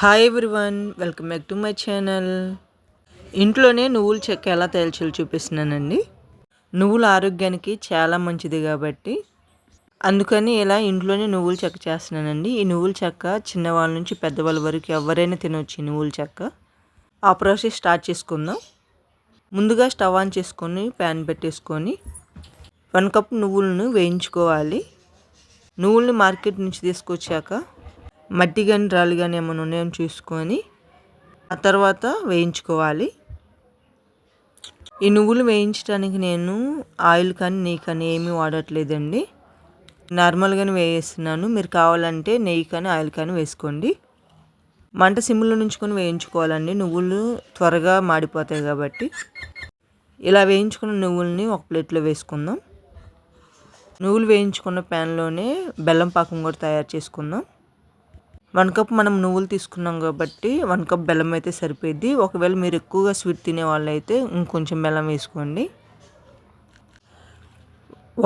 Hi everyone welcome back to my channel ఇంట్లోనే నువ్వుల చెక్క ఎలా తయారు చూపిస్తున్నానండి. నువ్వులు ఆరోగ్యానికి చాలా మంచిది కాబట్టి. అందుకని ఇలా ఇంట్లోనే నువ్వుల చెక్క చేస్తున్నానండి. ఈ నువ్వుల చెక్క చిన్నవాళ్ళ నుంచి పెద్దవాళ్ళ వరకు ఎవరైనా తినవచ్చు ఈ నువ్వుల చెక్క. ఆ ప్రాసెస్ స్టార్ట్ చేసుకుందాం. ముందుగా స్టవ్ ఆన్ చేసుకొని ప్యాన్ పెట్టేసుకొని వన్ కప్ నువ్వులను వేయించుకోవాలి. నువ్వుల్ని మార్కెట్ నుంచి తీసుకొచ్చాక మట్టి కానీ రాళ్ళు కానీ ఏమైనా ఉన్నాయని చూసుకొని ఆ తర్వాత వేయించుకోవాలి. ఈ నువ్వులు వేయించడానికి నేను ఆయిల్ కానీ నెయ్యి కానీ ఏమీ వాడట్లేదండి. నార్మల్గానే వేయిస్తున్నాను మీరు కావాలంటే నెయ్యి కానీ ఆయిల్ కానీ వేసుకోండి. మంట సిమ్లో నుంచుకొని వేయించుకోవాలండి. నువ్వులు త్వరగా మాడిపోతాయి కాబట్టి. ఇలా వేయించుకున్న నువ్వుల్ని ఒక ప్లేట్లో వేసుకుందాం. నువ్వులు వేయించుకున్న ప్యాన్లోనే బెల్లం పాకం కూడా తయారు చేసుకుందాం. వన్ కప్ మనం నువ్వులు తీసుకున్నాం కాబట్టి వన్ కప్ బెల్లం అయితే సరిపోద్ది ఒకవేళ మీరు ఎక్కువగా స్వీట్ తినే వాళ్ళు అయితే ఇంకొంచెం బెల్లం వేసుకోండి.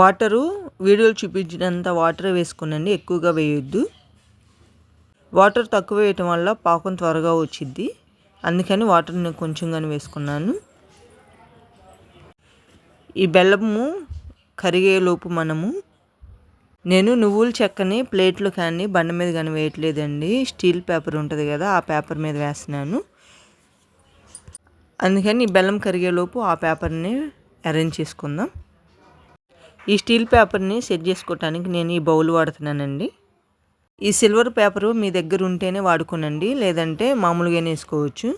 వాటరు వీడియోలు చూపించినంత వాటర్ వేసుకునండి ఎక్కువగా వేయొద్దు. వాటర్ తక్కువ వేయటం వల్ల పాకం త్వరగా వచ్చిద్ది. అందుకని వాటర్ నేను కొంచెంగానే వేసుకున్నాను. ఈ బెల్లము కరిగే లోపు మనము నేను నువ్వుల చెక్కని ప్లేట్లు కానీ బండ మీద కానీ వేయట్లేదండి. స్టీల్ పేపర్ ఉంటుంది కదా ఆ పేపర్ మీద వేస్తున్నాను. అందుకని బెల్లం కరిగేలోపు ఆ పేపర్ని అరేంజ్ చేసుకుందాం. ఈ స్టీల్ పేపర్ని సెట్ చేసుకోవటానికి నేను ఈ బౌల్ వాడుతున్నానండి. ఈ సిల్వర్ పేపరు మీ దగ్గర ఉంటేనే వాడుకోనండి లేదంటే మామూలుగానే వేసుకోవచ్చు.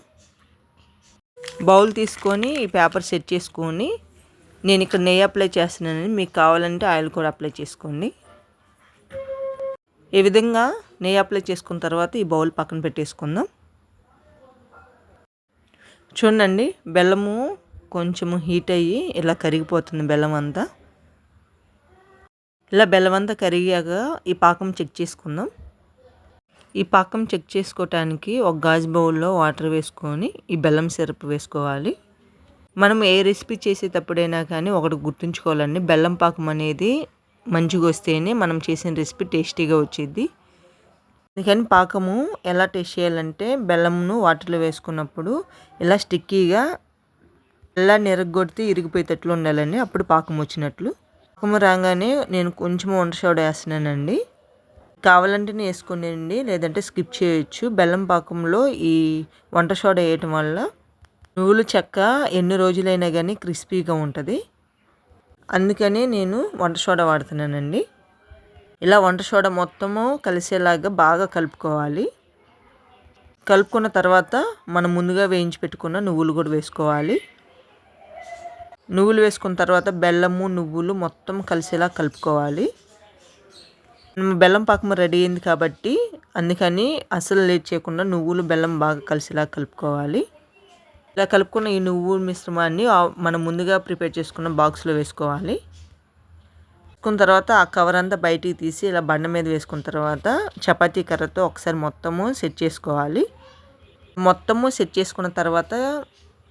బౌల్ తీసుకొని ఈ పేపర్ సెట్ చేసుకొని నేను ఇక్కడ నెయ్యి అప్లై చేస్తున్నానని మీకు కావాలంటే ఆయిల్ కూడా అప్లై చేసుకోండి. ఈ విధంగా నెయ్యి అప్లై చేసుకున్న తర్వాత ఈ బౌల్ పక్కన పెట్టేసుకుందాం. చూడండి బెల్లము కొంచెము హీట్ అయ్యి ఇలా కరిగిపోతుంది బెల్లం అంతా. ఇలా బెల్లం అంతా కరిగాక ఈ పాకం చెక్ చేసుకుందాం. ఈ పాకం చెక్ చేసుకోవటానికి ఒక గాజు బౌల్లో వాటర్ వేసుకొని ఈ బెల్లం సిరప్ వేసుకోవాలి. మనం ఏ రెసిపీ చేసేటప్పుడైనా కానీ ఒకటి గుర్తుంచుకోవాలండి బెల్లం పాకం అనేది మంచిగా వస్తేనే మనం చేసిన రెసిపీ టేస్టీగా వచ్చింది. అందుకని పాకము ఎలా టేస్ట్ చేయాలంటే బెల్లంను వాటర్లో వేసుకున్నప్పుడు ఇలా స్టిక్కీగా ఎలా నిరగొడితే ఇరిగిపోయేటట్లు ఉండాలని అప్పుడు పాకం వచ్చినట్లు. పాకము రాగానే నేను కొంచెం వంట సోడా వేస్తున్నానండి. కావాలంటే వేసుకునేయండి లేదంటే స్కిప్ చేయొచ్చు. బెల్లం పాకంలో ఈ వంట సోడా వేయటం వల్ల నువ్వులు చెక్క ఎన్ని రోజులైనా కానీ క్రిస్పీగా ఉంటుంది. అందుకనే నేను వంట సోడా వాడుతున్నానండి. ఇలా వంట సోడా మొత్తము కలిసేలాగా బాగా కలుపుకోవాలి. కలుపుకున్న తర్వాత మనం ముందుగా వేయించి పెట్టుకున్న నువ్వులు కూడా వేసుకోవాలి. నువ్వులు వేసుకున్న తర్వాత బెల్లము నువ్వులు మొత్తం కలిసేలా కలుపుకోవాలి. బెల్లం పాకం రెడీ అయింది కాబట్టి అందుకని అసలు లేట్ చేయకుండా నువ్వులు బెల్లం బాగా కలిసేలా కలుపుకోవాలి. ఇలా కలుపుకున్న ఈ నువ్వు మిశ్రమాన్ని మనం ముందుగా ప్రిపేర్ చేసుకున్న బాక్స్లో వేసుకోవాలి. వేసుకున్న తర్వాత ఆ కవర్ అంతా బయటికి తీసి ఇలా బండ మీద వేసుకున్న తర్వాత చపాతీ కర్రతో ఒకసారి మొత్తము సెట్ చేసుకోవాలి. మొత్తము సెట్ చేసుకున్న తర్వాత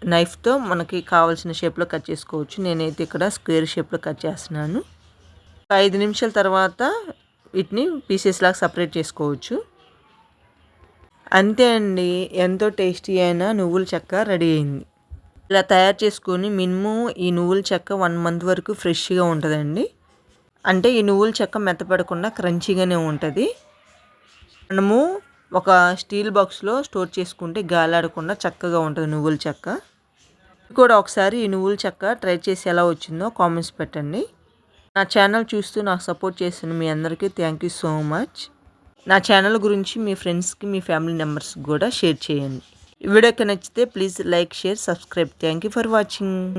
నైఫ్తో మనకి కావాల్సిన షేప్లో కట్ చేసుకోవచ్చు. నేనైతే ఇక్కడ స్క్వేర్ షేప్లో కట్ చేస్తున్నాను. ఐదు నిమిషాల తర్వాత వీటిని పీసెస్ లాగా సపరేట్ చేసుకోవచ్చు. అంతే అండి. ఎంతో టేస్టీ అయిన నువ్వుల చెక్క రెడీ అయింది. ఇలా తయారు చేసుకొని మినిమం ఈ నువ్వుల చెక్క వన్ మంత్ వరకు ఫ్రెష్గా ఉంటుందండి. అంటే ఈ నువ్వుల చెక్క మెత్తపడకుండా క్రంచీగానే ఉంటుంది. మనము ఒక స్టీల్ బాక్స్లో స్టోర్ చేసుకుంటే గాలాడకుండా చక్కగా ఉంటుంది నువ్వుల చెక్క. కూడా ఒకసారి ఈ నువ్వుల చెక్క ట్రై చేసి ఎలా వచ్చిందో కామెంట్స్ పెట్టండి. నా ఛానల్ చూస్తూ నాకు సపోర్ట్ చేసిన మీ అందరికీ థ్యాంక్ యూ సో మచ్. నా ఛానల్ గురించి మీ ఫ్రెండ్స్కి మీ ఫ్యామిలీ మెంబర్స్కి కూడా షేర్ చేయండి. ఈ వీడియోకి నచ్చితే please like share subscribe thank you for watching